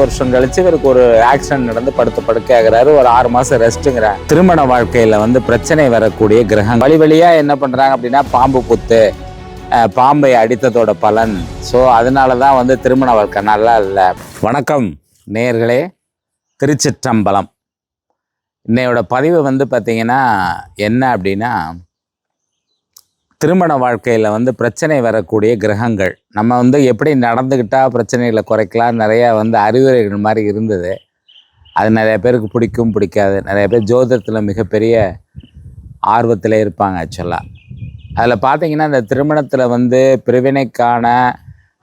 வருஷம் கழிச்சு இவருக்கு ஒரு ஆக்சிடென்ட் நடந்து படுத்து படுக்கையாகிறாரு. ஒரு ஆறு மாசம் ரெஸ்ட்டுங்கிற திருமண வாழ்க்கையில வந்து பிரச்சனை வரக்கூடிய கிரகம் வழி வழியா என்ன பண்றாங்க அப்படின்னா பாம்பு புத்து பாம்பை அடித்ததோட பலன். ஸோ அதனால தான் வந்து திருமண வாழ்க்கை நல்லா இல்லை. வணக்கம் நேர்களே திருச்சிற்றம்பலம். இன்னையோட பதிவு வந்து பார்த்தீங்கன்னா என்ன அப்படின்னா திருமண வாழ்க்கையில் வந்து பிரச்சனை வரக்கூடிய கிரகங்கள். நம்ம வந்து எப்படி நடந்துக்கிட்டால் பிரச்சனைகளை குறைக்கலாம்? நிறையா வந்து அறிவுரைகள் மாதிரி இருந்தது. அது நிறைய பேருக்கு பிடிக்கும் பிடிக்காது. நிறைய பேர் ஜோதிடத்தில் மிகப்பெரிய ஆர்வத்தில் இருப்பாங்க ஆக்சுவலாக அதில் பார்த்தீங்கன்னா இந்த திருமணத்தில் வந்து பிரிவினைக்கான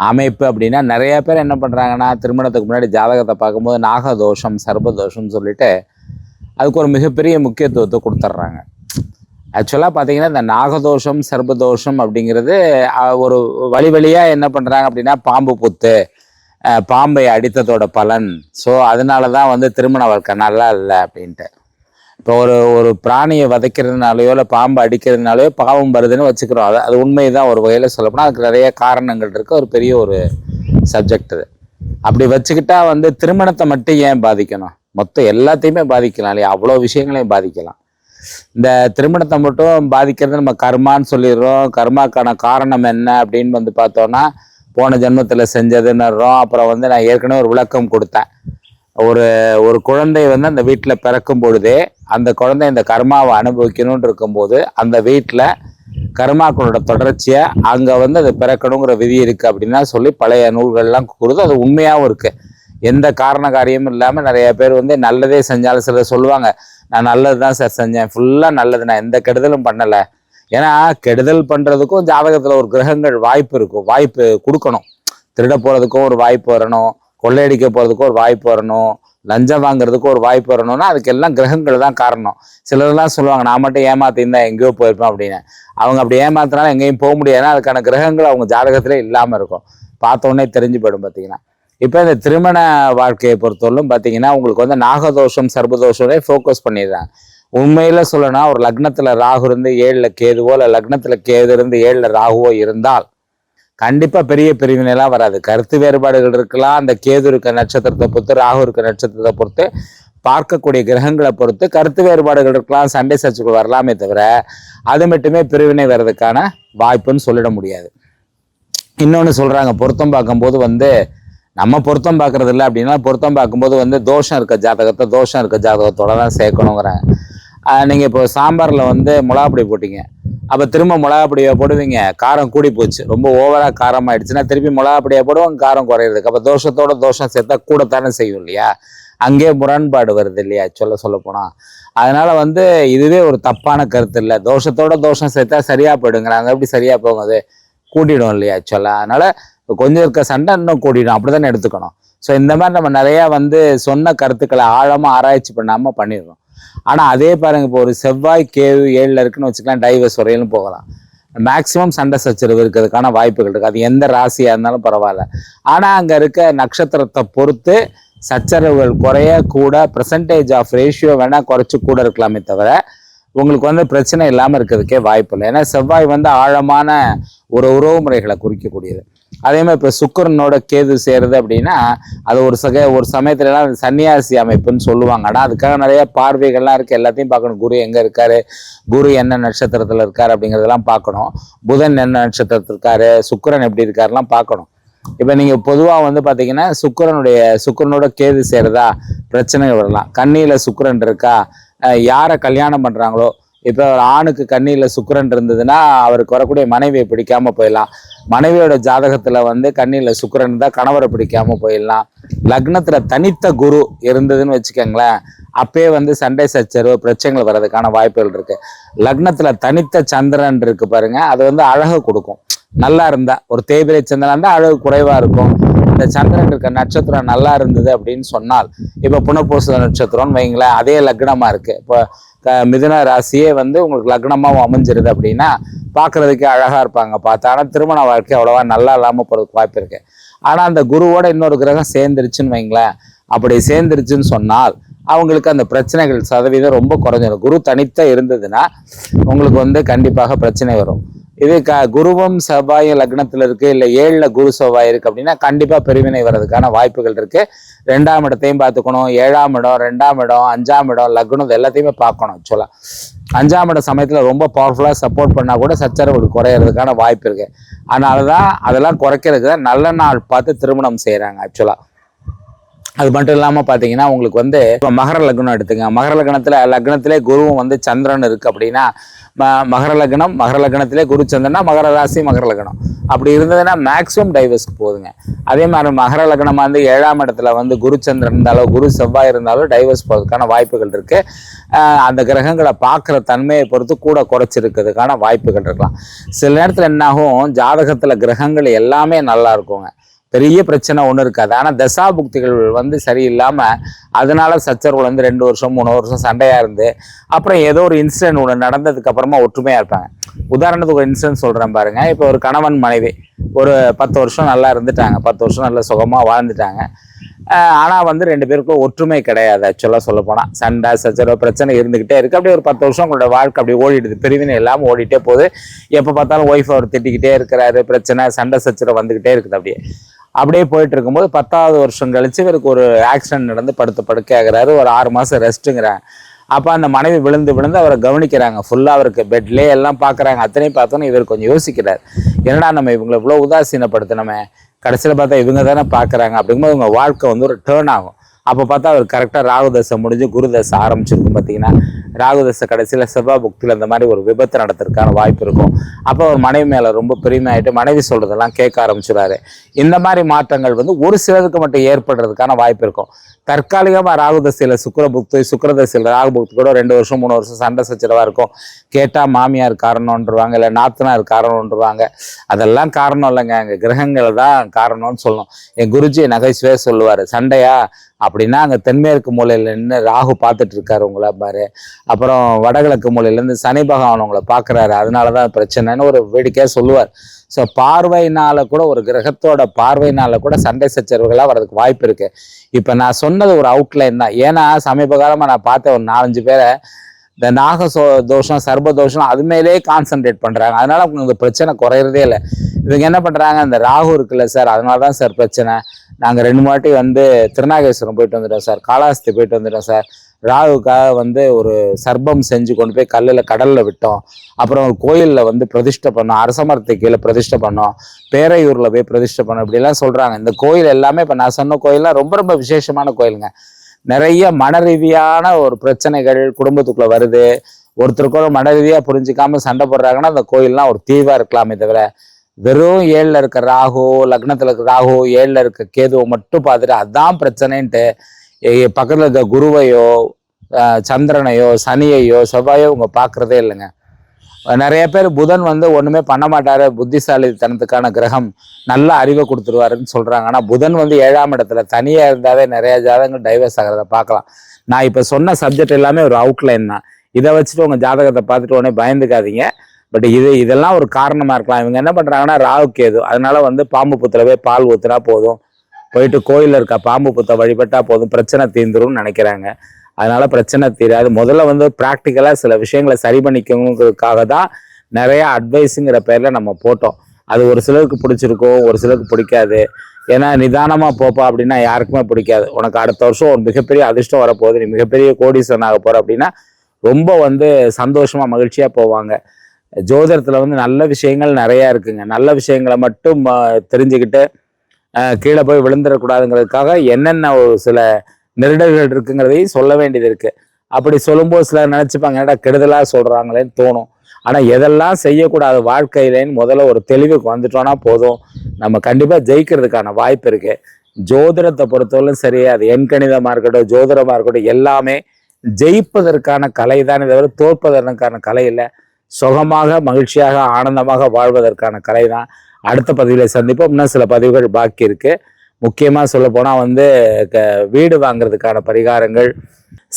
அமைப்பு அப்படின்னா நிறைய பேர் என்ன பண்ணுறாங்கன்னா திருமணத்துக்கு முன்னாடி ஜாதகத்தை பார்க்கும்போது நாகதோஷம் சர்பதோஷம்னு சொல்லிட்டு அதுக்கு ஒரு மிகப்பெரிய முக்கியத்துவத்தை கொடுத்துட்றாங்க ஆக்சுவலாக பார்த்தீங்கன்னா இந்த நாகதோஷம் சர்பதோஷம் அப்படிங்கிறது ஒரு வழி வழியாக என்ன பண்ணுறாங்க அப்படின்னா பாம்பு புத்து பாம்பை அடித்ததோட பலன். ஸோ அதனால தான் வந்து திருமண வாழ்க்கை நல்லா இல்லை அப்படின்ட்டு. இப்போ ஒரு ஒரு பிராணியை வதைக்கிறதுனாலையோ இல்லை பாம்பு அடிக்கிறதுனாலையோ பாவம் வருதுன்னு வச்சுக்கிறோம். அது அது உண்மைதான் ஒரு வகையில் சொல்லப்போனால் அதுக்கு நிறைய காரணங்கள் இருக்குது ஒரு பெரிய ஒரு சப்ஜெக்ட் அது. அப்படி வச்சுக்கிட்டா வந்து திருமணத்தை மட்டும் ஏன் பாதிக்கணும்? மொத்தம் எல்லாத்தையுமே பாதிக்கலாம் இல்லையா? அவ்வளோ விஷயங்களையும் பாதிக்கலாம். இந்த திருமணத்தை மட்டும் பாதிக்கிறது நம்ம கர்மான்னு சொல்லிடுறோம். கர்மாக்கான காரணம் என்ன அப்படின்னு வந்து பார்த்தோன்னா போன ஜென்மத்தில் செஞ்சதுன்னுறோம். அப்புறம் வந்து நான் ஏற்கனவே ஒரு விளக்கம் கொடுத்தேன். ஒரு ஒரு குழந்தை வந்து அந்த வீட்டில் பிறக்கும் பொழுதே அந்த குழந்தை இந்த கர்மாவை அனுபவிக்கணும்னு இருக்கும்போது அந்த வீட்டில் கர்மாக்களோட தொடர்ச்சியை அங்கே வந்து அது பிறக்கணுங்கிற விதி இருக்குது அப்படின்னா சொல்லி பழைய நூல்கள்லாம் கூறுது. அது உண்மையாகவும் இருக்குது எந்த காரண காரியமும் இல்லாமல் நிறைய பேர் வந்து நல்லதே செஞ்சாலும் சிலர் சொல்லுவாங்க. நான் நல்லது தான் சார் செஞ்சேன். ஃபுல்லாக நல்லது. நான் எந்த கெடுதலும் பண்ணலை. ஏன்னா கெடுதல் பண்ணுறதுக்கும் ஜாதகத்தில் ஒரு கிரகங்கள் வாய்ப்பு இருக்கும். வாய்ப்பு கொடுக்கணும். திருட போகிறதுக்கும் ஒரு வாய்ப்பு வரணும். கொள்ளையடிக்க போகிறதுக்கும் ஒரு வாய்ப்பு வரணும். லஞ்சம் வாங்குறதுக்கும் ஒரு வாய்ப்பு வரணும்னா அதுக்கெல்லாம் கிரகங்கள் தான் காரணம். சிலர்லாம் சொல்லுவாங்க நான் மட்டும் ஏமாத்திருந்தா எங்கேயோ போயிருப்பேன் அப்படின்னு. அவங்க அப்படி ஏமாத்தினாலும் எங்கேயும் போக முடியாதுன்னா அதுக்கான கிரகங்கள் அவங்க ஜாதகத்திலே இல்லாமல் இருக்கும். பார்த்தோன்னே தெரிஞ்சு போயிடும் பார்த்தீங்கன்னா இப்போ இந்த திருமண வாழ்க்கையை பொறுத்தவரையிலும் பார்த்தீங்கன்னா உங்களுக்கு வந்து நாகதோஷம் சர்பதோஷமே ஃபோக்கஸ் பண்ணிடுறாங்க. உண்மையில் சொல்லணும்னா ஒரு லக்னத்தில் ராகு இருந்து ஏழில் கேதுவோ இல்லை லக்னத்தில் கேது இருந்து ஏழில் ராகுவோ இருந்தால் கண்டிப்பாக பெரிய பிரிவினைலாம் வராது. கருத்து வேறுபாடுகள் இருக்கலாம் அந்த கேது இருக்க நட்சத்திரத்தை பொறுத்து ராகு இருக்க நட்சத்திரத்தை பொறுத்து பார்க்கக்கூடிய கிரகங்களை பொறுத்து கருத்து வேறுபாடுகள் இருக்கலாம் சண்டை சர்ச்சைகள் வரலாமே தவிர அது மட்டுமே பிரிவினை வர்றதுக்கான வாய்ப்புன்னு சொல்லிட முடியாது. இன்னொன்று சொல்கிறாங்க பொருத்தம் பார்க்கும்போது வந்து நம்ம பொருத்தம் பார்க்குறது இல்லை அப்படின்னா பொருத்தம் பார்க்கும்போது வந்து தோஷம் இருக்க ஜாதகத்தை தோஷம் இருக்க ஜாதகத்தோட தான் சேர்க்கணுங்கிறாங்க நீங்கள் இப்போ சாம்பாரில் வந்து மிளகாப்பொடி போட்டிங்க. அப்போ திரும்ப மிளகாப்பொடியை போடுவீங்க. காரம் கூடி போச்சு. ரொம்ப ஓவராக காரம் ஆயிடுச்சுன்னா திருப்பி மிளகாப்பொடியை போடுவோம். காரம் குறையிறதுக்கு. அப்போ தோஷத்தோட தோஷம் சேர்த்தா கூடத்தானே செய்யும் இல்லையா? அங்கேயே முரண்பாடு வருது இல்லையா? சொல்ல சொல்ல போனால் வந்து இதுவே ஒரு தப்பான கருத்து இல்லை. தோஷத்தோட தோஷம் சேர்த்தா சரியாக போயிடுங்கிறாங்க. எப்படி சரியாக போகுது? கூட்டிடும் இல்லையா? ஆக்சுவலாக அதனால் கொஞ்சம் இருக்க சண்டை இன்னும் கூட்டிடும் அப்படிதானே எடுத்துக்கணும். ஸோ இந்த மாதிரி நம்ம நிறையா வந்து சொன்ன கருத்துக்களை ஆழமாக ஆராய்ச்சி பண்ணாமல் பண்ணிடுறோம். ஆனால் அதே பாருங்க இப்போ ஒரு செவ்வாய் கேவு ஏழில் இருக்குன்னு வச்சுக்கலாம் டைவர்ஸ் வரையிலும் போகலாம். மேக்சிமம் சண்டை சச்சரவு இருக்கிறதுக்கான வாய்ப்புகள் இருக்குது அது எந்த ராசியாக இருந்தாலும் பரவாயில்ல. ஆனால் அங்கே இருக்க நட்சத்திரத்தை பொறுத்து சச்சரவுகள் குறைய கூட பர்சன்டேஜ் ஆஃப் ரேஷியோ வேணால் குறைச்சி கூட இருக்கலாமே தவிர உங்களுக்கு வந்து பிரச்சனை இல்லாமல் இருக்கிறதுக்கே வாய்ப்பு இல்லை. ஏன்னா செவ்வாய் வந்து ஆழமான ஒரு உறவு முறைகளை குறிக்கக்கூடியது. அதே மாதிரி இப்போ சுக்கரனோட கேது சேருது அப்படின்னா அது ஒரு சக ஒரு சமயத்துலலாம் சன்னியாசி அமைப்புன்னு சொல்லுவாங்க. ஆனால் அதுக்காக நிறைய பார்வைகள்லாம் இருக்குது எல்லாத்தையும் பார்க்கணும். குரு எங்கே இருக்காரு? குரு என்ன நட்சத்திரத்தில் இருக்காரு அப்படிங்கிறதெல்லாம் பார்க்கணும். புதன் என்ன நட்சத்திரத்தில் இருக்காரு? சுக்கிரன் எப்படி இருக்காருலாம் பார்க்கணும். இப்போ நீங்கள் பொதுவாக வந்து பார்த்தீங்கன்னா சுக்கிரனுடைய சுக்கிரனோட கேது சேருதா? பிரச்சனை வரலாம். கண்ணியில் சுக்கரன் இருக்கா? யாரை கல்யாணம் பண்ணுறாங்களோ இப்போ ஒரு ஆணுக்கு கண்ணியில் சுக்கரன் இருந்ததுன்னா அவருக்கு வரக்கூடிய மனைவியை பிடிக்காம போயிடலாம். மனைவியோட ஜாதகத்தில் வந்து கண்ணியில் சுக்கரன் தான் கணவரை பிடிக்காம போயிடலாம். லக்னத்தில் தனித்த குரு இருந்ததுன்னு வச்சுக்கோங்களேன் அப்பயே வந்து சண்டை சச்சரவு பிரச்சனைகள் வர்றதுக்கான வாய்ப்புகள் இருக்குது லக்னத்தில் தனித்த சந்திரன் இருக்குது பாருங்கள் அது வந்து அழகு கொடுக்கும். நல்லா இருந்தால் ஒரு தேய்பிரை சந்திரன் இருந்தால் அழகு குறைவாக இருக்கும். இந்த சந்திரன் இருக்க நட்சத்திரம் நல்லா இருந்தது அப்படின்னு சொன்னால் இப்போ புனர்பூச நட்சத்திரம்னு வைங்களேன் அதே லக்னமாக இருக்குது இப்போ க- மிதுன ராசியே வந்து உங்களுக்கு லக்னமாகவும் அமைஞ்சிருது அப்படின்னா பார்க்கறதுக்கே அழகாக இருப்பாங்க பார்த்தா. ஆனால் திருமண வாழ்க்கை அவ்வளோவா நல்லா இல்லாமல் போகிறதுக்கு வாய்ப்பு இருக்கு. ஆனால் அந்த குருவோட இன்னொரு கிரகம் சேர்ந்துருச்சுன்னு வைங்களேன். அப்படி சேர்ந்துருச்சுன்னு சொன்னால் அவங்களுக்கு அந்த பிரச்சனைகள் சதவீதம் ரொம்ப குறைஞ்சிடும் குரு தனித்த இருந்ததுன்னா உங்களுக்கு வந்து கண்டிப்பாக பிரச்சனை வரும். இது க குருவும் செவ்வாயும் லக்னத்தில் இருக்கு இல்லை ஏழில் குரு செவ்வாய் இருக்கு அப்படின்னா கண்டிப்பாக பெருவினை வர்றதுக்கான வாய்ப்புகள் இருக்கு. ரெண்டாம் இடத்தையும் பார்த்துக்கணும் ஏழாம் இடம் ரெண்டாம் இடம் அஞ்சாம் இடம் லக்னம் இது எல்லாத்தையுமே பார்க்கணும் ஆக்சுவலாக அஞ்சாம் இடம் சமயத்தில் ரொம்ப பவர்ஃபுல்லாக சப்போர்ட் பண்ணால் கூட சச்சரவு குறையிறதுக்கான வாய்ப்பு இருக்கு. அதனால தான் அதெல்லாம் குறைக்கிறதுக்கு தான் நல்ல நாள் பார்த்து திருமணம் செய்கிறாங்க ஆக்சுவலாக அது மட்டும் இல்லாமல் பார்த்தீங்கன்னா உங்களுக்கு வந்து இப்போ மகர லக்னம் எடுத்துங்க. மகர லக்னத்தில் லக்னத்திலே குருவும் வந்து சந்திரன் இருக்குது அப்படின்னா ம மகர லக்னம் மகர லக்னத்திலே குரு சந்திரனா மகர ராசி மகர லக்னம். அப்படி இருந்ததுன்னா மேக்ஸிமம் டைவர்ஸ்க்கு போகுதுங்க அதே மாதிரி மகர லக்னமாக வந்து ஏழாம் இடத்துல வந்து குரு சந்திரன் இருந்தாலும் குரு செவ்வாய் இருந்தாலும் டைவர்ஸ் போகிறதுக்கான வாய்ப்புகள் இருக்குது அந்த கிரகங்களை பார்க்குற தன்மையை பொறுத்து கூட குறைச்சிருக்கிறதுக்கான வாய்ப்புகள் இருக்கலாம். சில நேரத்தில் என்னாகும் ஜாதகத்தில் கிரகங்கள் எல்லாமே நல்லா இருக்குங்க. பெரிய பிரச்சனை ஒன்றும் இருக்காது. ஆனால் தசா புக்திகள் வந்து சரியில்லாமல் அதனால சச்சரவுகள் வந்து ரெண்டு வருஷம் மூணு வருஷம் சண்டையாக இருந்து அப்புறம் ஏதோ ஒரு இன்சிடென்ட் ஒன்று நடந்ததுக்கு அப்புறமா ஒற்றுமையாக இருப்பாங்க. உதாரணத்துக்கு ஒரு இன்சிடென்ட் சொல்கிறேன் பாருங்கள் இப்போ ஒரு கணவன் மனைவி ஒரு பத்து வருஷம் நல்லா இருந்துட்டாங்க. பத்து வருஷம் நல்ல சுகமாக வாழ்ந்துட்டாங்க. ஆனால் வந்து ரெண்டு பேருக்கும் ஒற்றுமை கிடையாது ஆக்சுவலாக சொல்ல போனால் சண்டை சச்சரவு பிரச்சனை இருந்துக்கிட்டே இருக்குது அப்படியே ஒரு பத்து வருஷம் உங்களோட வாழ்க்கை அப்படி ஓடிடுது. பிரிவினை இல்லாமல் ஓடிட்டே போகுது. எப்போ பார்த்தாலும் ஒய்ஃப் அவர் திட்டிக்கிட்டே இருக்கிறாரு. பிரச்சனை சண்டை சச்சரவு வந்துக்கிட்டே இருக்குது அப்படியே. அப்படியே போயிட்டு இருக்கும்போது பத்தாவது வருஷம் கழிச்சு இவருக்கு ஒரு ஆக்சிடென்ட் நடந்து படுத்த படுக்கை ஒரு ஆறு மாதம் ரெஸ்ட்டுங்கிறேன் அப்போ அந்த மனைவி விழுந்து விழுந்து அவரை கவனிக்கிறாங்க. ஃபுல்லாக அவருக்கு பெட்லேயே எல்லாம் பார்க்குறாங்க அத்தனையும் பார்த்தோன்னே இவர் கொஞ்சம் யோசிக்கிறார். என்னடா நம்ம இவங்களை இவ்வளோ உதாசீனப்படுத்தினோமே? கடைசியில் பார்த்தா இவங்க தானே பார்க்குறாங்க அப்படிங்கும்போது இவங்க வாழ்க்கை வந்து ஒரு டேர்ன் ஆகும். அப்போ பார்த்தா அவர் கரெக்டாக ராகுதசை முடிஞ்சு குருதசை ஆரம்பிச்சிருக்கும் பார்த்தீங்கன்னா ராகுதசை கடைசியில் செவ்வாய் புக்தியில் இந்த மாதிரி ஒரு விபத்து நடத்துறதுக்கான வாய்ப்பு இருக்கும். அப்போ அவர் மனைவி மேலே ரொம்ப பெருமையாயிட்டு மனைவி சொல்கிறதெல்லாம் கேட்க ஆரம்பிச்சிடாரு இந்த மாதிரி மாற்றங்கள் வந்து ஒரு சிலருக்கு மட்டும் ஏற்படுறதுக்கான வாய்ப்பு இருக்கும். தற்காலிகமாக ராகுதசையில் சுக்கர புக்தி சுக்கரதசையில் ராகு புக்தி கூட ரெண்டு வருஷம் மூணு வருஷம் சண்டை சச்சரவாக இருக்கும். கேட்டால் மாமியார் காரணம்ன்றவாங்க இல்லை நாத்தனார் காரணம்ன்றவாங்க. அதெல்லாம் காரணம் இல்லைங்க. எங்கள் கிரகங்கள் தான் காரணம்னு சொல்லணும். என் குருஜி நகைச்சுவே சொல்லுவார் சண்டையா அப்படின்னா அங்கே தென்மேற்கு மூலையில் நின்று ராகு பார்த்துட்டு இருக்காரு உங்களை பாரு. அப்புறம் வடகிழக்கு மூலையிலேருந்து சனி பகவான் உங்களை பார்க்குறாரு. அதனால தான் பிரச்சனைன்னு ஒரு வேடிக்கையாக சொல்லுவார். ஸோ பார்வையினால் கூட ஒரு கிரகத்தோட பார்வையினால் கூட சண்டை சச்சரவுகளாக வர்றதுக்கு வாய்ப்பு இருக்குது இப்போ நான் சொன்னது ஒரு அவுட்லைன் தான். ஏன்னா சமீப காலமாக நான் பார்த்த ஒரு நாலஞ்சு பேரை இந்த நாக சோ தோஷம் சர்ப தோஷம் அது மேலேயே கான்சன்ட்ரேட் பண்ணுறாங்க அதனால் அவங்களுக்கு பிரச்சனை குறையிறதே இல்லை. இவங்க என்ன பண்ணுறாங்க இந்த ராகு இருக்குல்ல சார் அதனால தான் சார் பிரச்சனை. நாங்கள் ரெண்டு வாட்டி வந்து திருநாகேஸ்வரம் போயிட்டு வந்துட்டோம் சார். காளாஸ்தி போயிட்டு வந்துட்டோம் சார். ராகுக்காக வந்து ஒரு சர்பம் செஞ்சு கொண்டு போய் கல்லில் கடலில் விட்டோம். அப்புறம் ஒரு கோயிலில் வந்து பிரதிஷ்டை பண்ணோம். அரசமரத்தை கீழே பிரதிஷ்டை பண்ணோம். பேரையூரில் போய் பிரதிஷ்டை பண்ணோம். இப்படிலாம் சொல்கிறாங்க இந்த கோயில் எல்லாமே இப்போ நான் சொன்ன கோயில்லாம் ரொம்ப ரொம்ப விசேஷமான கோயிலுங்க. நிறைய மன ரீதியான ஒரு பிரச்சனைகள் குடும்பத்துக்குள்ளே வருது. ஒருத்தருக்கோட மன ரீதியாக புரிஞ்சிக்காம சண்டை போடுறாங்கன்னா அந்த கோயில்லாம் ஒரு தீவாக இருக்கலாமே தவிர வெறும் ஏழில் இருக்க ராகு லக்னத்தில் இருக்க ராகு ஏழில் இருக்க கேதுவை மட்டும் பார்த்துட்டு அதான் பிரச்சனைன்ட்டு பக்கத்தில் இருக்க குருவையோ சந்திரனையோ சனியையோ செவ்வாயோ இவங்க பார்க்குறதே இல்லைங்க. நிறைய பேர் புதன் வந்து ஒன்றுமே பண்ண மாட்டார். புத்திசாலித்தனத்துக்கான கிரகம் நல்ல அறிவை கொடுத்துருவாருன்னு சொல்கிறாங்க ஆனால் புதன் வந்து ஏழாம் இடத்துல தனியாக இருந்தாவே நிறைய ஜாதகங்கள் டைவர்ஸ் ஆகிறத பார்க்கலாம். நான் இப்போ சொன்ன சப்ஜெக்ட் எல்லாமே ஒரு அவுட்லைன் தான். இதை வச்சுட்டு உங்கள் ஜாதகத்தை பார்த்துட்டு உடனே பயந்துக்காதீங்க. பட் இது இதெல்லாம் ஒரு காரணமாக இருக்கலாம். இவங்க என்ன பண்ணுறாங்கன்னா ராகு கேது. அதனால வந்து பாம்பு புத்தலவே போய் பால் ஊற்றுனா போதும். போயிட்டு கோயிலில் இருக்க பாம்பு புத்தை வழிபட்டா போதும். பிரச்சனை தீந்துரும்னு நினைக்கிறாங்க. அதனால பிரச்சனை தீராது முதல்ல வந்து ப்ராக்டிக்கலாக சில விஷயங்களை சரி பண்ணிக்கணுங்கிறதுக்காக தான் நிறைய அட்வைஸுங்கிற பேரில் நம்ம போட்டோம். அது ஒரு சிலருக்கு பிடிச்சிருக்கும் ஒரு சிலருக்கு பிடிக்காது. ஏன்னா நிதானமாக போப்பா அப்படின்னா யாருக்குமே பிடிக்காது. உனக்கு அடுத்த வருஷம் ஒரு மிகப்பெரிய அதிர்ஷ்டம் வரப்போகுது. நீ மிகப்பெரிய கோடீஸ்வரன் ஆக போகிற அப்படின்னா ரொம்ப வந்து சந்தோஷமாக மகிழ்ச்சியாக போவாங்க. ஜோதிடத்தில் வந்து நல்ல விஷயங்கள் நிறையா இருக்குங்க. நல்ல விஷயங்களை மட்டும் தெரிஞ்சுக்கிட்டு கீழே போய் விழுந்துடக்கூடாதுங்கிறதுக்காக என்னென்ன ஒரு சில நெருடல்கள் இருக்குங்கிறதையும் சொல்ல வேண்டியது இருக்கு. அப்படி சொல்லும்போது சிலர் நினச்சிப்பாங்க ஏன்னா கெடுதலாக சொல்கிறாங்களேன்னு தோணும். ஆனால் எதெல்லாம் செய்யக்கூடாது வாழ்க்கையிலேன்னு முதல்ல ஒரு தெளிவுக்கு வந்துட்டோம்னா போதும். நம்ம கண்டிப்பாக ஜெயிக்கிறதுக்கான வாய்ப்பு இருக்கு. ஜோதிடத்தை பொறுத்தவரையும் சரி அது எண்கணிதமாக இருக்கட்டும் ஜோதிடமாக இருக்கட்டும் எல்லாமே ஜெயிப்பதற்கான கலை தானே தவிர தோற்பதற்கான கலை இல்லை. சுகமாக மகிழ்ச்சியாக ஆனந்தமாக வாழ்வதற்கான கலை தான் அடுத்த பதிவில் சந்திப்போம். இன்னும் சில பதிவுகள் பாக்கி இருக்குது முக்கியமாக சொல்ல போனால் வந்து க வீடு வாங்குறதுக்கான பரிகாரங்கள்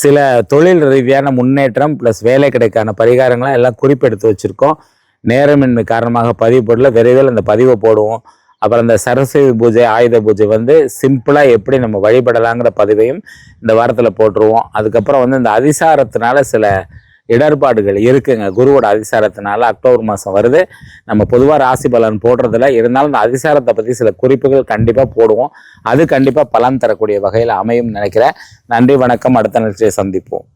சில தொழில் ரீதியான முன்னேற்றம் ப்ளஸ் வேலை கிடைக்கான பரிகாரங்கள்லாம் எல்லாம் குறிப்பெடுத்து வச்சுருக்கோம். நேரமின்மை காரணமாக பதிவு போடல விரைவில் அந்த பதிவை போடுவோம். அப்புறம் இந்த சரஸ்வதி பூஜை ஆயுத பூஜை வந்து சிம்பிளாக எப்படி நம்ம வழிபடலாங்கிற பதிவையும் இந்த வாரத்தில் போட்டுருவோம். அதுக்கப்புறம் வந்து இந்த அதிசாரத்தினால சில இடர்பாடுகள் இருக்குங்க. குருவோட அதிசாரத்தினால அக்டோபர் மாதம் வருது. நம்ம பொதுவாக ராசி பலன் போடுறதில்ல இருந்தாலும் இந்த அதிசாரத்தை பற்றி சில குறிப்புகள் கண்டிப்பாக போடுவோம். அது கண்டிப்பாக பலன் தரக்கூடிய வகையில் அமையும் நினைக்கிறேன். நன்றி வணக்கம். அடுத்த நிகழ்ச்சியை சந்திப்போம்.